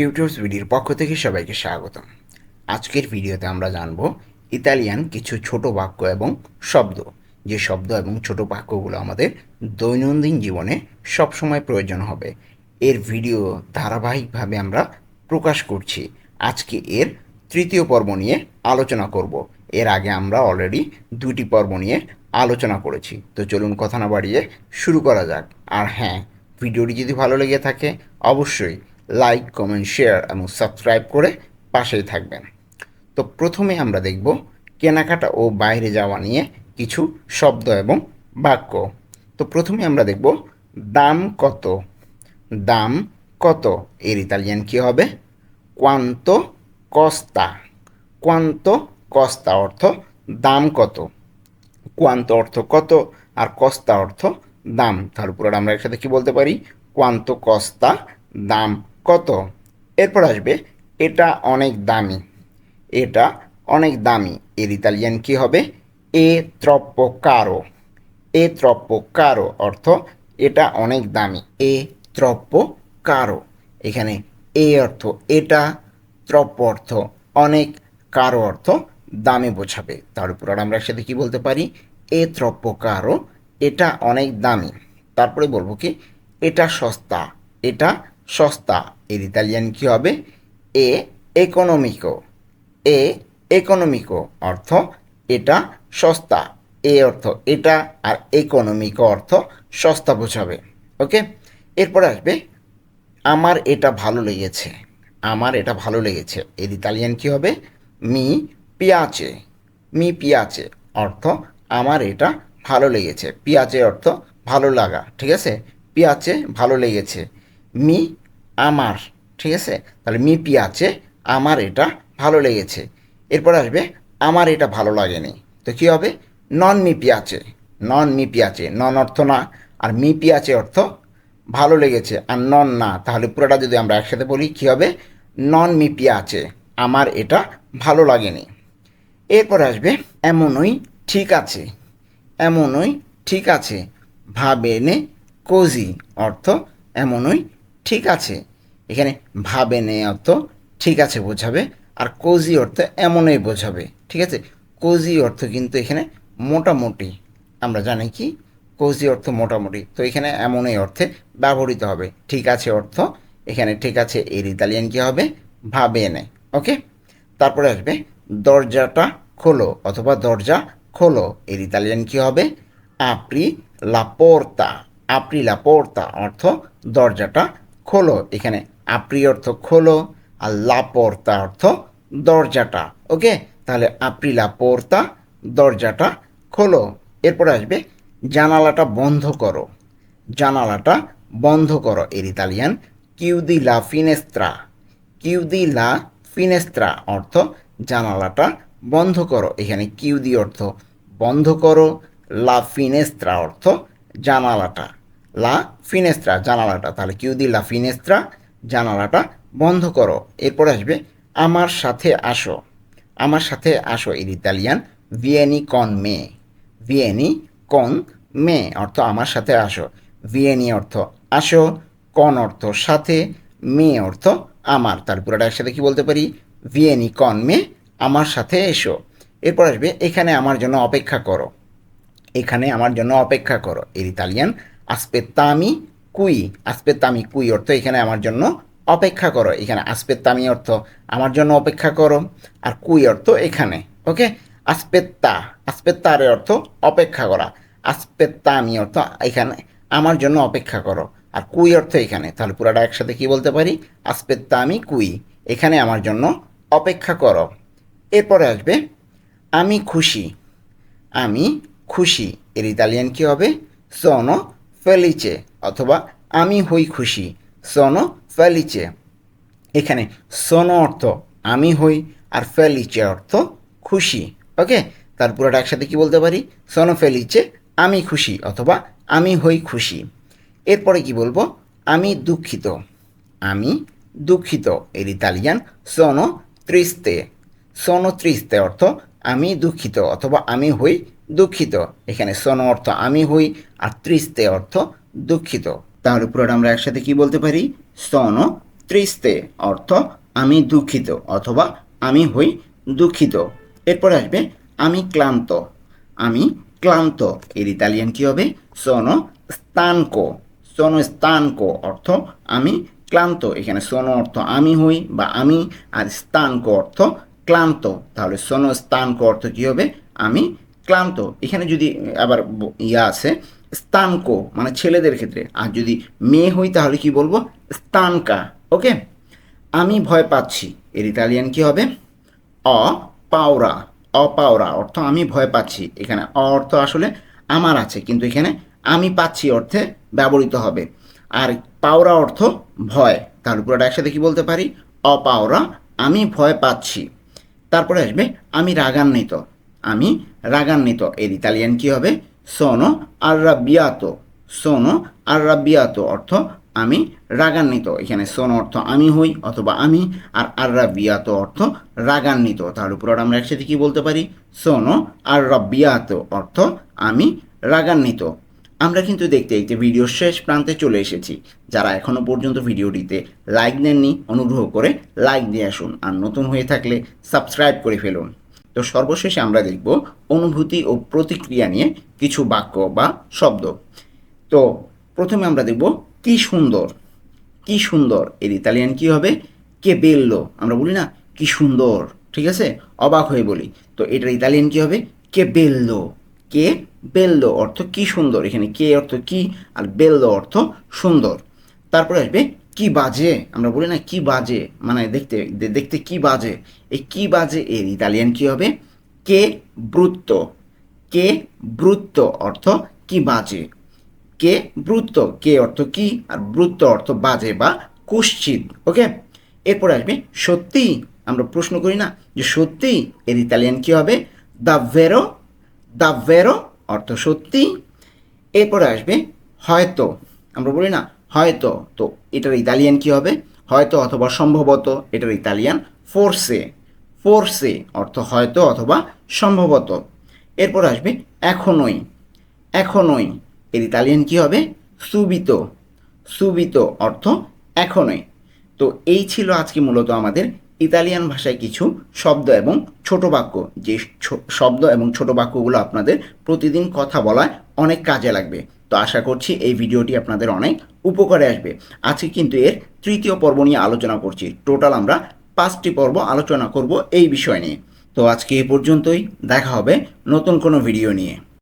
টিউটোর্স ভিডিওর পক্ষ থেকে সবাইকে স্বাগতম। আজকের ভিডিওতে আমরা জানব ইতালিয়ান কিছু ছোট বাক্য এবং শব্দ। যে শব্দ এবং ছোট বাক্যগুলো আমাদের দৈনন্দিন জীবনে সবসময় প্রয়োজন হবে। এর ভিডিও ধারাবাহিকভাবে আমরা প্রকাশ করছি। আজকে এর তৃতীয় পর্ব নিয়ে আলোচনা করব। এর আগে আমরা অলরেডি দুটি পর্ব নিয়ে আলোচনা করেছি। তো চলুন কথা না বাড়িয়ে শুরু করা যাক। আর হ্যাঁ ভিডিওটি যদি ভালো লেগে থাকে, অবশ্যই লাইক কমেন্ট শেয়ার এবং সাবস্ক্রাইব করে পাশেই থাকবেন। তো প্রথমে আমরা দেখব কেনাকাটা ও বাইরে যাওয়া নিয়ে কিছু শব্দ এবং বাক্য। তো প্রথমে আমরা দেখব দাম কত? দাম কত? এর ইতালিয়ান কী হবে? কোয়ান্তো কস্তা কোয়ান্তো কস্তা অর্থ দাম কত? কোয়ান্ত অর্থ কত আর কস্তা অর্থ দাম? তার উপর আমরা একসাথে কি বলতে পারি? কোয়ান্ত কস্তা দাম কত? এরপর আসবে, এটা অনেক দামি, এটা অনেক দামি, এর ইতালিয়ান কি হবে? এ ত্রপ্প কারও এ ত্রপ্প কারও অর্থ এটা অনেক দামি, এ ত্রপ্প কারও এখানে এ অর্থ এটা ত্রপ্প অর্থ অনেক কারও অর্থ দামে বোঝাবে, তার উপর আর আমরা একসাথে কী বলতে পারি? এ ত্রপ্প কারও এটা অনেক দামি, তারপরে বলব কি? এটা সস্তা এটা সস্তা এর ইতালিয়ান কি হবে? এ ইকোনমিকো এ ইকোনমিকো অর্থ এটা সস্তা। এ অর্থ এটা আর ইকোনমিকো অর্থ সস্তা বোঝাবে। ওকে? এরপরে আসবে, আমার এটা ভালো লেগেছে, আমার এটা ভালো লেগেছে। এর ইতালিয়ান কি হবে? মি পিয়াচে মি পিয়াচে অর্থ আমার এটা ভালো লেগেছে। পিয়াচে অর্থ ভালো লাগা, ঠিক আছে? পিয়াচে ভালো লেগেছে। মি আমার, ঠিক আছে? তাহলে মি পিয়াচে আমার এটা ভালো লেগেছে। এরপর আসবে, আমার এটা ভালো লাগেনি। তো কী হবে? নন মি পিয়াচে নন মি পিয়াচে নন অর্থ না। আর মি পিয়াচে অর্থ ভালো লেগেছে আর নন না। তাহলে পুরোটা যদি আমরা একসাথে বলি, কী হবে? নন মি পিয়াচে আমার এটা ভালো লাগেনি। এরপর আসবে, এমনই ঠিক আছে, এমনই ঠিক আছে, ভাবেনে কোজি, অর্থ এমনই ঠিক আছে। এখানে ভাবেনে অর্থ ঠিক আছে বোঝাবে, আর কোজি অর্থ এমনই বোঝাবে, ঠিক আছে? কোজি অর্থ কিন্তু এখানে মোটামুটি, আমরা জানি কি? কোজি অর্থ মোটামুটি, তো এখানে এমনই অর্থে ব্যবহৃত হবে, ঠিক আছে অর্থ, এখানে ঠিক আছে এর ইতালিয়ান কী হবে? ভাবে এনে ওকে তারপরে আসবে দরজাটা খোলো, অথবা দরজা খোলো, এর ইতালিয়ান কী হবে? আপরি লা পোর্তা আপরি লা অর্থ দরজাটা খোলো, এখানে আপরি অর্থ খোলো আর লা পোর্তা অর্থ দরজাটা, ওকে? তাহলে আপ্রি লা পোর্তা দরজাটা খোলো। এরপর আসবে জানালাটা বন্ধ করো। জানালাটা বন্ধ করো এর ইতালিয়ান কিউদি লা ফিনেস্ত্রা কিউদি লা ফিনেস্ত্রা অর্থ জানালাটা বন্ধ করো। এখানে কিউদি অর্থ বন্ধ করো লা ফিনেস্ত্রা অর্থ জানালাটা। লা ফিনেস্ত্রা জানালাটা। তাহলে কিউদি লা ফিনেস্ত্রা জানালাটা বন্ধ করো। এরপর আসবে, আমার সাথে আসো। আমার সাথে আসো, এর ইতালিয়ান ভিয়েনি কন মে ভিয়েনি কন মে অর্থ আমার সাথে আসো ভিয়েনি অর্থ আসো কন অর্থ সাথে মে অর্থ আমার তার পুরোটা একসাথে কি বলতে পারি? ভিয়েনি কন মে আমার সাথে এসো এরপর আসবে, এখানে আমার জন্য অপেক্ষা করো। এখানে আমার জন্য অপেক্ষা করো। এর ইতালিয়ান আসপেত্তামি কুই, আসপেত্তামি কুই অর্থ এখানে আমার জন্য অপেক্ষা করো। এখানে আসপেত্তামি অর্থ আমার জন্য অপেক্ষা করো আর কুই অর্থ এখানে, ওকে? আসপেত্তা, আসপেত্তারে অর্থ অপেক্ষা করা। আসপেত্তামি অর্থ এখানে আমার জন্য অপেক্ষা করো আর কুই অর্থ এখানে। তাহলে পুরাটা একসাথে কি বলতে পারি? আসপেত্তামি কুই, এখানে আমার জন্য অপেক্ষা করো। এরপরে আসবে, আমি খুশি আমি খুশি। এর ইতালিয়ান কী হবে? সোনো ফেলিচে, অথবা আমি হই খুশি, সোনো ফেলিচে। এখানে সোনো অর্থ আমি হই আর ফেলিচে অর্থ খুশি। ওকে? তার পুরোটা একসাথে কি বলতে পারি? সোনো ফেলিচে, আমি খুশি, অথবা আমি হই খুশি। এরপরে কি বলব? আমি দুঃখিত। আমি দুঃখিত। এর ইতালিয়ান সোনো ত্রিস্তে। সোনো ত্রিস্তে অর্থ আমি দুঃখিত, অথবা আমি হই দুঃখিত। এখানে সোনো অর্থ আমি হই আর ত্রিস্তে অর্থ দুঃখিত। তাহলে পুরোটা আমরা একসাথে কি বলতে পারি? সোনো ত্রিস্তে অর্থ আমি দুঃখিত অথবা আমি হই দুঃখিত। এরপর আসবে আমি ক্লান্ত। আমি ক্লান্ত। এর ইতালিয়ান কী হবে? সোনো স্তানকো। সোনো স্তানকো অর্থ আমি ক্লান্ত। এখানে সোনো অর্থ আমি হই বা আমি আর স্তানকো অর্থ ক্লান্ত। তাহলে সোনো স্তানকো অর্থ কী হবে? আমি ক্লান্ত, এখানে যদি আবার ইয়া আছে, স্তানকো মানে ছেলেদের ক্ষেত্রে। আর যদি মেয়ে হই, তাহলে কি বলব? স্তানকা, ওকে? আমি ভয় পাচ্ছি। এর ইতালিয়ান কি হবে? অপাওরা অপাওরা, অর্থ আমি ভয় পাচ্ছি। এখানে অ অর্থ আসলে আমার আছে, কিন্তু এখানে আমি পাচ্ছি অর্থে ব্যবহৃত হবে। আর পাওরা অর্থ ভয়, তার পুরোটা একসাথে কি বলতে পারি? অপাওরা, আমি ভয় পাচ্ছি। তারপরে আসবে, আমি রাগান্বিত। আমি রাগান্বিত। এর ইতালিয়ান কি হবে? সোনো আর্রাবিয়াতো। সোনো আর্রাবিয়াতো অর্থ আমি রাগান্বিত। এখানে সোনো অর্থ আমি হই অথবা আমি, আর আর্রাবিয়াতো অর্থ রাগান্বিত। তাহলে পুরোটা আমরা একসাথে কি বলতে পারি? সোনো আর্রাবিয়াতো অর্থ আমি রাগান্বিত। আমরা কিন্তু দেখতে দেখতে ভিডিওর শেষ প্রান্তে চলে এসেছি। যারা এখনও পর্যন্ত ভিডিওটিতে লাইক দেননি, অনুগ্রহ করে লাইক দিয়ে আসুন। আর নতুন হয়ে থাকলে সাবস্ক্রাইব করে ফেলুন। তো সর্বশেষে আমরা দেখব অনুভূতি ও প্রতিক্রিয়া নিয়ে কিছু বাক্য বা শব্দ। তো প্রথমে আমরা দেখব, কি সুন্দর কি সুন্দর। এর ইতালিয়ান কি হবে? কে বেল্লো আমরা বলি না, কি সুন্দর। ঠিক আছে? অবাক হয়ে বলি। তো এটার ইতালিয়ান কি হবে? কে বেল্লো কে বেল্লো অর্থ কি সুন্দর? এখানে কে অর্থ কি? আর বেল্লো অর্থ সুন্দর। তারপরে আসবে কি বাজে? আমরা বলি না কি বাজে? মানে দেখতে, দে- দেখতে কি বাজে? এই কি বাজে এর ইতালিয়ান কি হবে? কে ব্রুত্ত কে ব্রুত্ত অর্থ কি বাজে? কে ব্রুত্ত কে অর্থ কি? আর ব্রুত্ত অর্থ বাজে বা কুশ্চিত, ওকে? এরপরে আসবে সত্যি। আমরা প্রশ্ন করি না যে সত্যি এর ইতালিয়ান কি হবে? দাভেরো দাভেরো অর্থ সত্যি। এরপরে আসবে হয়তো। আমরা বলি না হয়তো, তো এটার ইতালিয়ান কি হবে? হয়তো অথবা সম্ভবত এটার ইতালিয়ান ফোর্সে। ফোর্সে অর্থ হয়তো অথবা সম্ভবত। এরপর আসবে এখনই। এখনই। এর ইতালিয়ান কি হবে? সুবিত। সুবিত অর্থ এখনই। তো এই ছিল আজকে মূলত আমাদের ইতালিয়ান ভাষায় কিছু শব্দ এবং ছোট বাক্য, যে শব্দ এবং ছোট বাক্যগুলো আপনাদের প্রতিদিন কথা বলায় অনেক কাজে লাগবে। তো আশা করছি এই ভিডিওটি আপনাদের অনেক উপকারে আসবে। আজকে কিন্তু এর তৃতীয় পর্ব নিয়ে আলোচনা করছি। টোটাল আমরা পাঁচটি পর্ব আলোচনা করব এই বিষয় নিয়ে। তো আজকে এ পর্যন্তই। দেখা হবে নতুন কোনো ভিডিও নিয়ে।